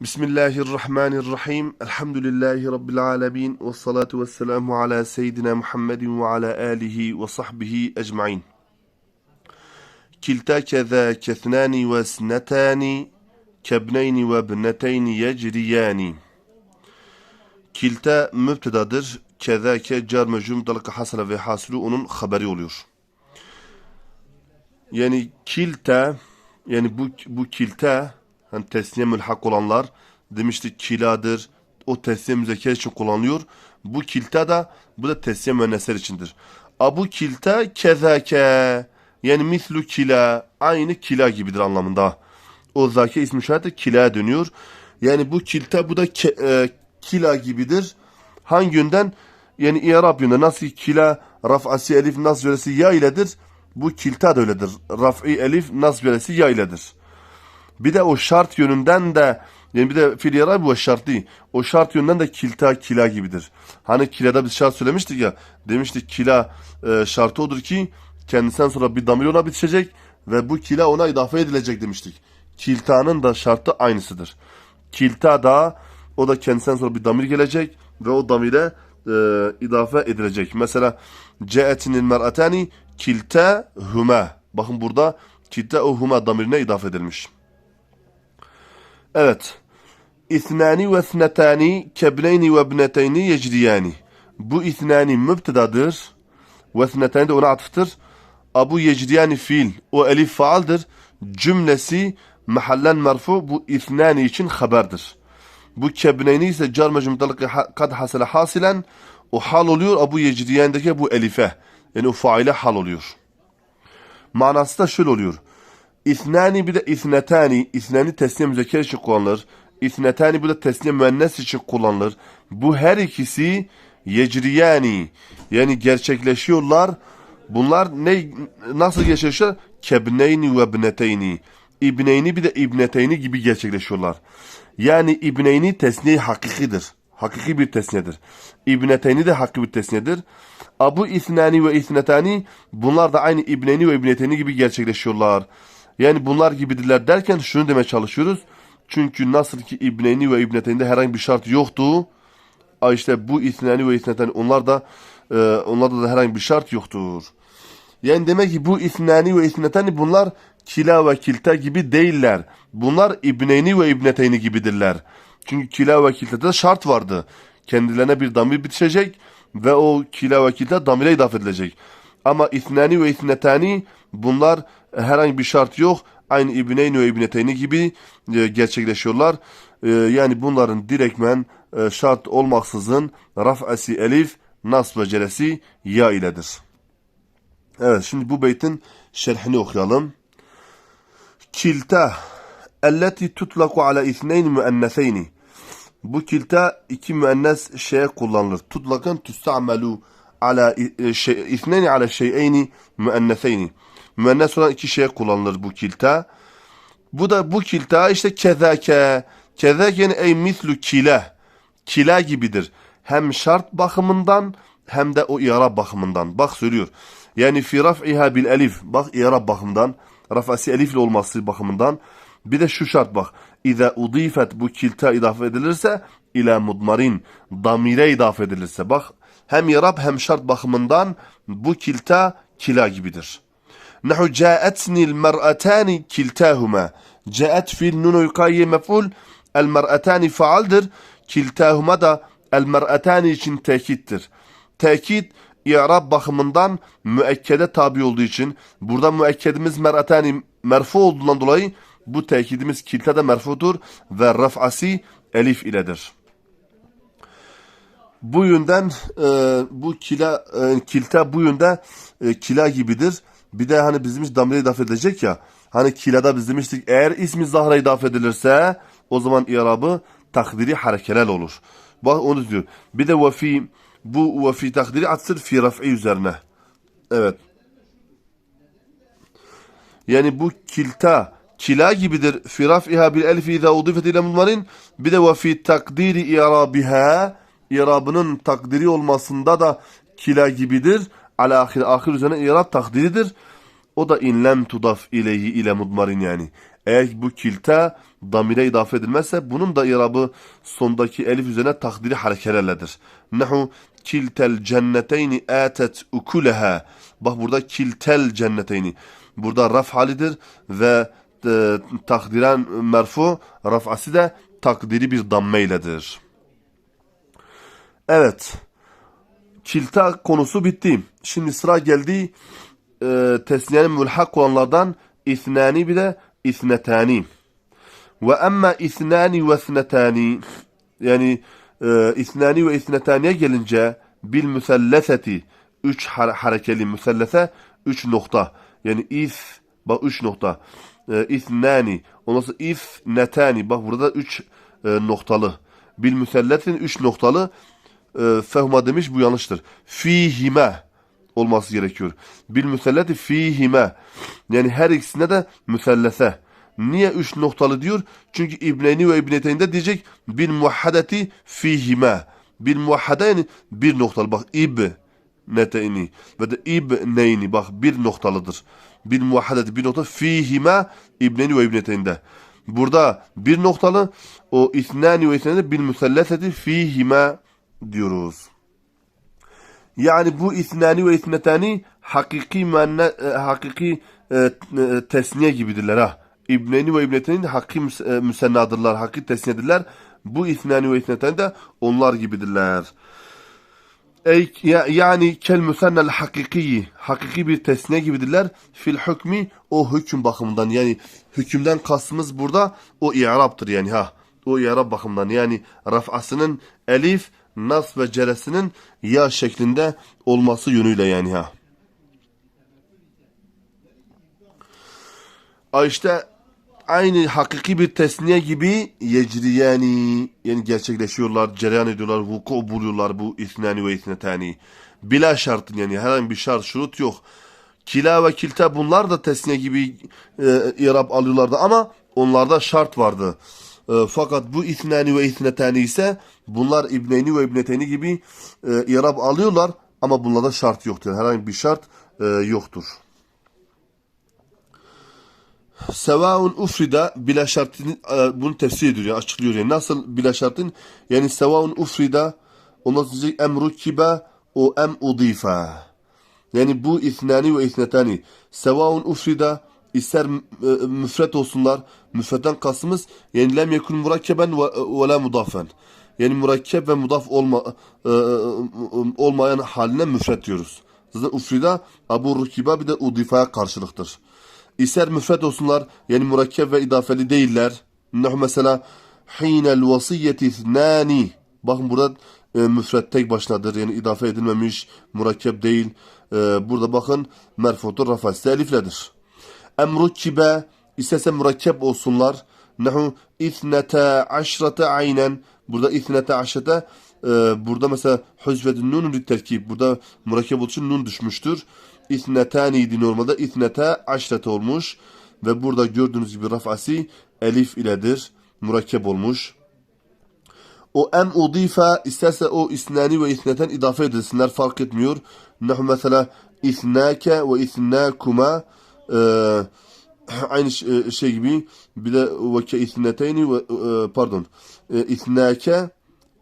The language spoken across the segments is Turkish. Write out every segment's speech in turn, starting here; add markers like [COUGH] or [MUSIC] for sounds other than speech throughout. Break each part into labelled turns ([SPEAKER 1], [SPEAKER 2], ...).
[SPEAKER 1] Bismillahirrahmanirrahim. Elhamdülillahi Rabbil alemin. Ve salatu ve selamu ala seyyidina Muhammedin ve ala alihi ve sahbihi ecmain. Kilta keza kethnani ve snetani kebneyni ve bneteyni yecriyani. Kilta mübtedadır. Kezake car mecum dalaka hasala ve hasulu onun haberi oluyor. Yani kilta yani bu bu kilta hani tesniye mülhak olanlar demiştik kiladır. O tesniye müzekker için kullanılıyor. Bu kilta da bu da tesniye müennesler içindir. Abu kilta kezake yani mislu kila aynı kila gibidir anlamında. O zake ismi şahit kila dönüyor. Yani bu kilta bu da ke, e, kila gibidir. Hangi yönden? Yani İrab yönde nasıl kila raf'asi elif nas yöresi ya iledir. Bu kilta da öyledir. Raf'i elif nas yöresi ya iledir. Bir de o şart yönünden de yani bir de fiil İrab ve şartı. O şart yönünden de kilta kila gibidir. Hani kilada biz şart söylemiştik ya. Demiştik kila e, şartı odur ki kendisinden sonra bir damir ona bitişecek ve bu kila ona idafe edilecek demiştik. Kiltanın da şartı aynısıdır. Kilta da o da kendisinden sonra bir damir gelecek ve o damire e, idafe edilecek. Mesela ce'etinil mer'atani kilta huma. Bakın burada kilta o huma damirine idafe edilmiş. Evet. İthnani ve ithnetani kebneyni ve ibneteyni yecriyani. Bu ithnani mübtedadır. Ve ithnetani de ona atıftır. Abu yecriyani fiil. O elif faaldır. Cümlesi mahallen merfu bu ithnani için haberdir. Bu kebneyni ise car mecmutalık kad hasele hasilen o hal oluyor. Abu yecriyandaki bu elife. Yani o faile hal oluyor. Manası da şöyle oluyor. İthnani bir de ithnetani. İthnani tesniye müzekker için kullanılır. İthnetani bu da tesniye müennes için kullanılır. Bu her ikisi yecriyani. Yani gerçekleşiyorlar. Bunlar ne nasıl gerçekleşiyor? Kebneyni ve bneteyni. İbneyni bir de ibneteyni gibi gerçekleşiyorlar. Yani ibneyni tesniye hakikidir. Hakiki bir tesniyedir. İbneteyni de hakiki bir tesniyedir. Abu ithnani ve ithnetani bunlar da aynı ibneyni ve ibneteyni gibi gerçekleşiyorlar. Yani bunlar gibidirler derken şunu demeye çalışıyoruz. Çünkü nasıl ki İbneyni ve İbneteyni'de herhangi bir şart yoktu. işte bu İthnani ve İthnetani onlar da e, onlarda da herhangi bir şart yoktur. Yani demek ki bu İthnani ve İthnetani bunlar kila ve kilta gibi değiller. Bunlar İbneyni ve İbneteyni gibidirler. Çünkü kila ve kiltada şart vardı. Kendilerine bir damir bitişecek ve o kila ve kilta damire idaf edilecek. Ama İthnani ve İthnetani bunlar herhangi bir şart yok. Aynı İbneyni ve İbneteyni gibi e, gerçekleşiyorlar. E, yani bunların direkmen e, şart olmaksızın raf'asi elif, nas ve ceresi ya iledir. Evet şimdi bu beytin şerhini okuyalım. Kilta elleti tutlaku ala ithneyn müennetheyni. Bu kilta iki müennes şeye kullanılır. Tutlakan tusta'melu ala şey, ithneyni ala şeyeyni müennetheyni. Müennes olan iki şeye kullanılır bu kilta. Bu da bu kilta işte kezake. Kezake yani ey mislu kile. Kila gibidir. Hem şart bakımından hem de o i'rab bakımından. Bak söylüyor. Yani fi raf'iha bil elif. Bak i'rab bakımından. Raf'asi elifle olması bakımından. Bir de şu şart bak. İza udifet bu kilta idafe edilirse ila mudmarin. Damire idafe edilirse. Bak hem i'rab hem şart bakımından bu kilta kila gibidir. Caetnil mer'atani kiltahuma. Caet fiil nunu yukayiye mef'ul. El mer'atani faaldir. Kiltahuma da el mer'atani için tekittir. Tekit i'rab bakımından müekkede tabi olduğu için burada müekkedimiz mer'atani merfu olduğundan dolayı bu tekidimiz kiltada merfudur ve raf'asi elif iledir. Bu yönden e, bu kila e, kilta bu yönde e, kila gibidir. Bir de hani bizim hiç damire idaf edilecek ya. Hani kilada biz demiştik eğer ismi zahra idaf edilirse o zaman i'rabı takdiri harekelel olur. Bak onu diyor. Bir de vefi bu vefi takdiri atsır fi raf'i üzerine. Evet. Yani bu kilta kila gibidir. Fi raf'iha bil elfi izâ udifet ile mudmarin. Bir de vefi takdiri i'rabiha i'rabının takdiri olmasında da kila gibidir ala ahir ahir üzerine irab takdiridir. O da inlem tudaf ileyhi ile mudmarin yani. Eğer bu kilta damire idafe edilmezse bunun da irabı sondaki elif üzerine takdiri harekelerledir. Nehu kiltel cenneteyni atet ukuleha. Bak burada kiltel cenneteyni. Burada raf halidir ve e, takdiren merfu raf'ası da takdiri bir damme iledir. Evet. Kilta konusu bitti. Şimdi sıra geldi e, tesniyenin mülhak olanlardan isnani bir de isnetani. Ve emma isnani ve isnetani yani e, isnani ve isnetaniye gelince bil müselleseti üç har harekeli müsellese üç nokta. Yani is bak üç nokta. E, isnani ondan sonra isnetani bak burada üç e, noktalı. Bil müsellesin üç noktalı e, fehma demiş bu yanlıştır. Fihime olması gerekiyor. Bil müselleti fihime. Yani her ikisine de müsellese. Niye üç noktalı diyor? Çünkü İbneyni ve İbneteyni diyecek bil muhaddeti fihime. Bil muhadde yani bir noktalı. Bak ib neteyni ve de ibneyni bak bir noktalıdır. Bil muhaddeti bir nokta fihime İbneyni ve İbneteyni Burada bir noktalı o isnani ve isnani bil müselleseti fihime diyoruz. Yani bu isnani ve isnetani hakiki manne, hakiki e, e, tesniye gibidirler ha. İbneni ve İbneteni hakiki müs e, müsennadırlar, hakiki tesniyedirler. Bu isnani ve isnetani de onlar gibidirler. Ey, ya, yani kel müsennel hakiki, hakiki bir tesniye gibidirler. Fil hükmü o hüküm bakımından yani hükümden kastımız burada o i'raptır yani ha. O i'rab bakımından yani raf'asının elif nas ve celesinin ya şeklinde olması yönüyle yani ha. işte aynı hakiki bir tesniye gibi yecriyani yani gerçekleşiyorlar, cereyan ediyorlar, vuku buluyorlar bu isnani ve isnetani. Bila şartın yani herhangi bir şart şurut yok. Kila ve kilta bunlar da tesniye gibi e, irab alıyorlardı ama onlarda şart vardı. E, fakat bu isnani ve isnetani ise bunlar İbneyni ve İbneteyni gibi e, irab alıyorlar ama bunlarda şart yoktur. Herhangi bir şart e, yoktur. Sevaun ufrida bila şartın e, bunu tefsir ediyor yani açıklıyor yani nasıl bila şartın yani sevaun ufrida ondan sonra emru kibe o em udifa yani bu isnani ve isnetani sevaun ufrida ister e, müfret olsunlar. Müfretten kastımız yani lem yekun murakkeben ve, ve la mudafen. Yani murakkep ve mudaf olma, e, e, olmayan haline müfret diyoruz. Zaten ufrida abu rukiba bir de udifaya karşılıktır. İster müfret olsunlar yani murakkep ve idafeli değiller. Nuh mesela hinel vasiyeti ithnani. Bakın burada e, müfret tek başınadır. Yani idafe edilmemiş, murakkep değil. E, burada bakın merfutur rafası elifledir. Emru kibe istese mürekkep olsunlar. Nehu ithnete aşrate aynen. Burada ithnete aşrete e, burada mesela hüzvedin nunun terkib. Burada mürekkep olduğu için nun düşmüştür. İthnetani normalde ithnete aşrete olmuş. Ve burada gördüğünüz gibi rafası elif iledir. Mürekkep olmuş. O em udife isterse o isnani ve isneten idafe edilsinler fark etmiyor. Nehu mesela isnake ve isnakuma aynı şey gibi bir de ve ke isneteyni ve pardon isnake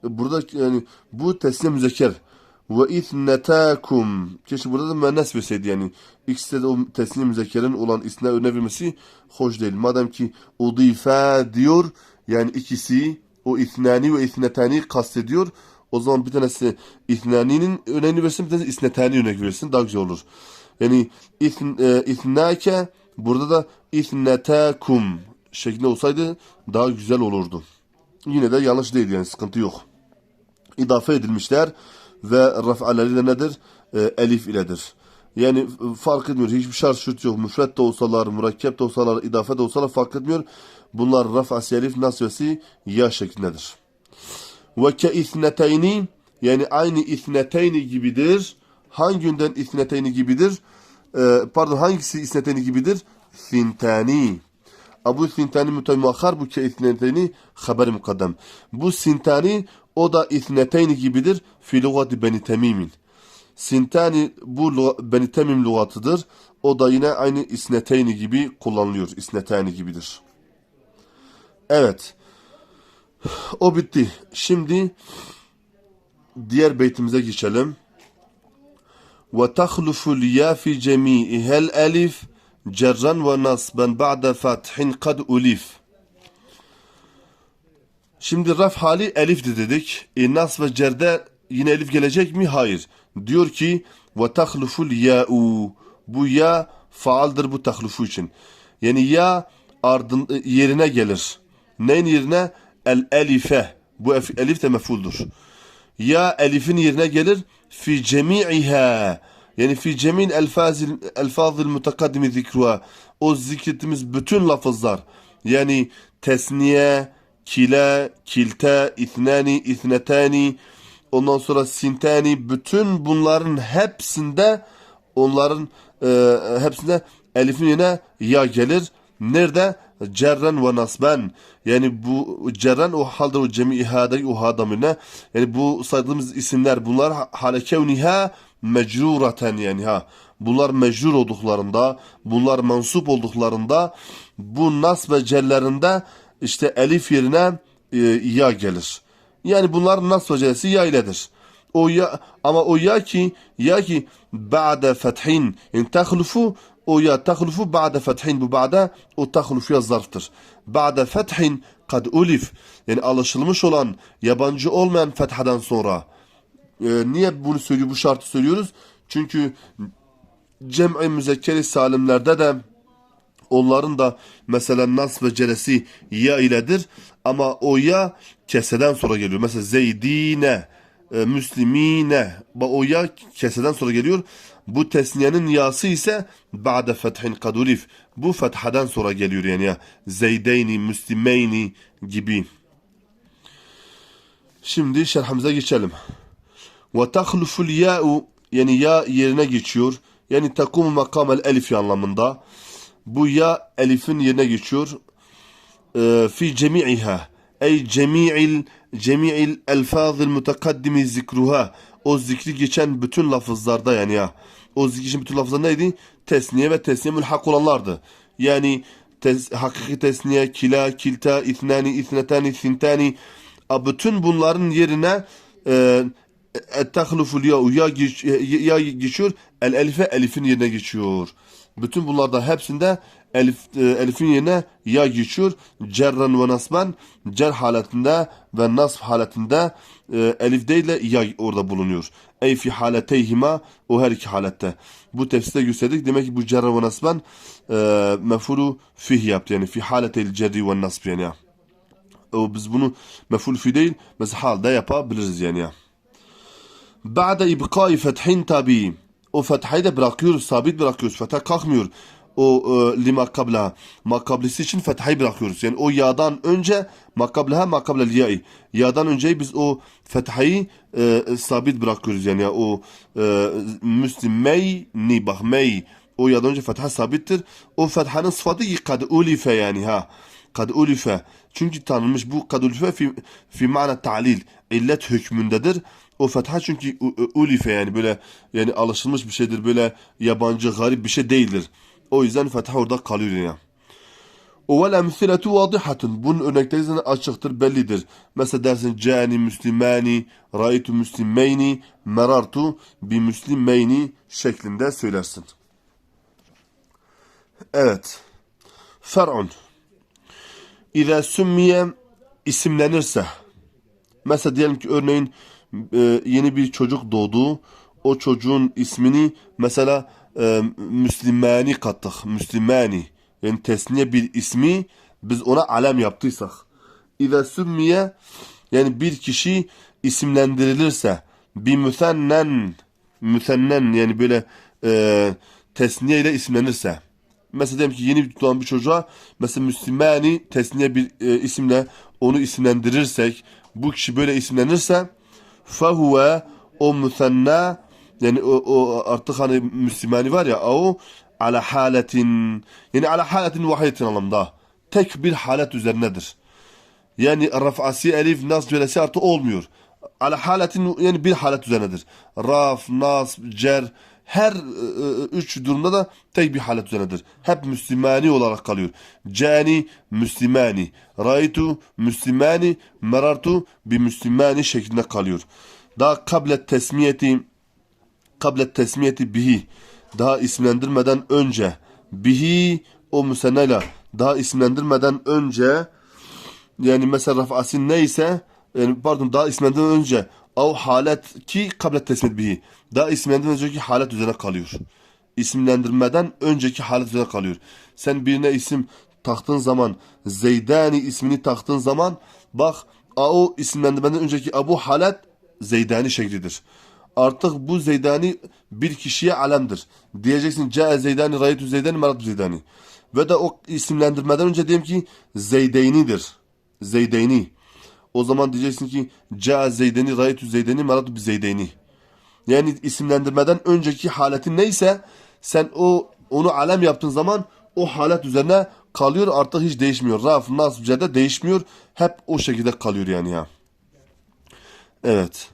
[SPEAKER 1] burada yani bu teslim müzekker ve isnetakum keşke burada da müennes verseydi yani ikisi de o teslim müzekkerin olan isna örnek vermesi hoş değil. Madem ki udife diyor yani ikisi o isnani ve isnetani kastediyor. O zaman bir tanesi isnaninin önemli versin bir tanesi isnetani örnek versin daha güzel olur. Yani isn, e, isnake burada da isnetekum şeklinde olsaydı daha güzel olurdu. Yine de yanlış değil yani sıkıntı yok. İdafe edilmişler ve raf'aleri de nedir? E, elif iledir. Yani fark etmiyor. Hiçbir şart şurt yok. Müfret de olsalar, mürekkep de olsalar, idafe de olsalar fark etmiyor. Bunlar raf'ası elif nasvesi ya şeklindedir. Ve ke isneteyni yani aynı isneteyni gibidir. Hangi günden isneteyni gibidir? Ee, pardon hangisi isneteyni gibidir? Sintani. Abu Sintani mütemahhar bu ke isneteyni haber mukaddem. Bu Sintani o da isneteyni gibidir. Fi Beni Temim'in. Sintani bu Beni Temim lugatıdır. O da yine aynı isneteyni gibi kullanılıyor. İsneteyni gibidir. Evet. [SIGHS] O bitti. Şimdi diğer beytimize geçelim. وتخلف اليا في جميعها الألف جرا ونصبا بعد فتح قد ألف Şimdi raf hali elifti dedik. E, nas ve cerde yine elif gelecek mi? Hayır. Diyor ki ve tahluful ya'u. Bu ya faaldır bu tahlufu için. Yani ya ardın e, yerine gelir. Neyin yerine? El elife. Bu ef- elif de mefuldur. Ya elifin yerine gelir fi cemi'iha. Yani fi cemil elfazil elfazil mutakaddimi zikruha. O zikrettiğimiz bütün lafızlar. Yani tesniye, kile, kilte, ithnani, ithnetani, ondan sonra sintani, bütün bunların hepsinde onların e, hepsinde elifin yerine ya gelir. Nerede? Cerren ve nasben. Yani bu cerren o halde o cemi ihadaki o hadamine. Yani bu saydığımız isimler bunlar ha- hale kevniha mecruraten yani ha. Bunlar mecrur olduklarında, bunlar mensup olduklarında bu nas ve cellerinde işte elif yerine e, ya gelir. Yani bunlar nas ve cellesi ya iledir. O ya ama o ya ki ya ki ba'de fethin yani tahlufu o ya tahlufu ba'de fethin bu ba'de o tahlufuya zarftır. Ba'de fethin kad ulif yani alışılmış olan yabancı olmayan fethadan sonra Ee, niye bunu söylüyor bu şartı söylüyoruz? Çünkü cem'i müzekkeri salimlerde de onların da mesela nas ve ceresi ya iledir ama o ya keseden sonra geliyor. Mesela zeydine, e, müslimine o ya keseden sonra geliyor. Bu tesniyenin yası ise ba'de fethin kadulif. Bu fethadan sonra geliyor yani ya. Zeydeyni, müslimeyni gibi. Şimdi şerhimize geçelim. Ve tahluful ya'u yani ya yerine geçiyor. Yani takumu makamel elif anlamında. Bu ya elifin yerine geçiyor. Ee, fi cemi'iha. Ey cemi'il cemi'il elfazil mutakaddimi zikruha. O zikri geçen bütün lafızlarda yani ya. O zikri geçen bütün lafızlar neydi? Tesniye ve tesniye mülhak olanlardı. Yani tes, hakiki tesniye, kila, kilta, ithnani, ithnetani, sintani. Bütün bunların yerine e, Ettehluful ya ya, ya geçiyor. El elife elifin yerine geçiyor. Bütün bunlarda hepsinde elif, e, elifin yerine ya geçiyor. Cerren ve nasben cer haletinde ve nasb haletinde e, elif değil de ya orada bulunuyor. Ey fi haleteyhima o her iki halette. Bu tefsirde gösterdik. Demek ki bu cerren ve nasben e, mefulu fih yaptı. Yani fi haleteyl cerri ve nasb yani. O biz bunu meful fi değil mesela halde yapabiliriz yani ya. Ba'de ibkai fethin tabi. O fethayı da bırakıyoruz, sabit bırakıyoruz. Fetha kalkmıyor. O e, lima kabla makablisi için fethayı bırakıyoruz. Yani o ya'dan önce makableha makablel ya'i. Ya'dan önce biz o fethayı e, sabit bırakıyoruz. Yani o e, müslimey ni bahmey. O ya'dan önce fetha sabittir. O fethanın sıfatı ki kad ulife yani ha. Kad ulife. Çünkü tanınmış bu kad ulife fi, fi mana ta'lil. illet hükmündedir. O fetha çünkü ulife yani böyle yani alışılmış bir şeydir. Böyle yabancı, garip bir şey değildir. O yüzden fetha orada kalıyor yani. O vel emsiletu vadihatun. Bunun örnekleri zaten açıktır, bellidir. Mesela dersin cani müslimani, raitu müslimeyni, merartu bi müslimeyni şeklinde söylersin. Evet. Fer'un. İza sümmiye isimlenirse. Mesela diyelim ki örneğin e, yeni bir çocuk doğdu. O çocuğun ismini mesela e, Müslümani kattık. Müslümani. Yani tesniye bir ismi biz ona alem yaptıysak. İza sümmiye yani bir kişi isimlendirilirse bir müsennen müsennen yani böyle e, tesniye ile isimlenirse. Mesela diyelim ki yeni doğan bir çocuğa mesela Müslümani tesniye bir e, isimle onu isimlendirirsek bu kişi böyle isimlenirse fehuve o müsenna yani o, o artık hani Müslümani var ya o ala haletin yani ala haletin vahidetin anlamda tek bir halet üzerinedir. Yani raf'asi elif nas celesi artı olmuyor. Ala haletin yani bir halet üzerinedir. Raf, nas, cer her e, e, üç durumda da tek bir halet üzerinedir. Hep Müslümani olarak kalıyor. Cani Müslümani, Raitu Müslümani, Merartu bir Müslümani şeklinde kalıyor. Daha kablet tesmiyeti kablet tesmiyeti bihi daha isimlendirmeden önce bihi o müsennayla daha isimlendirmeden önce yani mesela rafası neyse yani pardon daha isimlendirmeden önce o halet ki kablet tesmiyet bihi daha isimlendirmeden önceki halet üzerine kalıyor. İsimlendirmeden önceki halet üzerine kalıyor. Sen birine isim taktığın zaman Zeydani ismini taktığın zaman bak o isimlendirmeden önceki Abu halet Zeydani şeklidir. Artık bu Zeydani bir kişiye alemdir. Diyeceksin Ca Zeydani, Rayetü Zeydani, Merat Zeydani. Ve de o isimlendirmeden önce diyelim ki Zeydeyni'dir. Zeydeyni. O zaman diyeceksin ki Ca Zeydeni, Rayetü Zeydeni, Merat Zeydeni. Yani isimlendirmeden önceki haletin neyse sen o onu alem yaptığın zaman o halet üzerine kalıyor artık hiç değişmiyor. Raf, nasb, cede değişmiyor. Hep o şekilde kalıyor yani ya. Evet.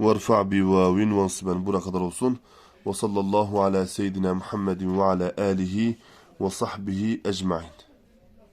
[SPEAKER 1] Varfa bi vavin vansiben buraya kadar olsun. Ve sallallahu ala seyyidina Muhammedin ve ala alihi ve sahbihi ecmain.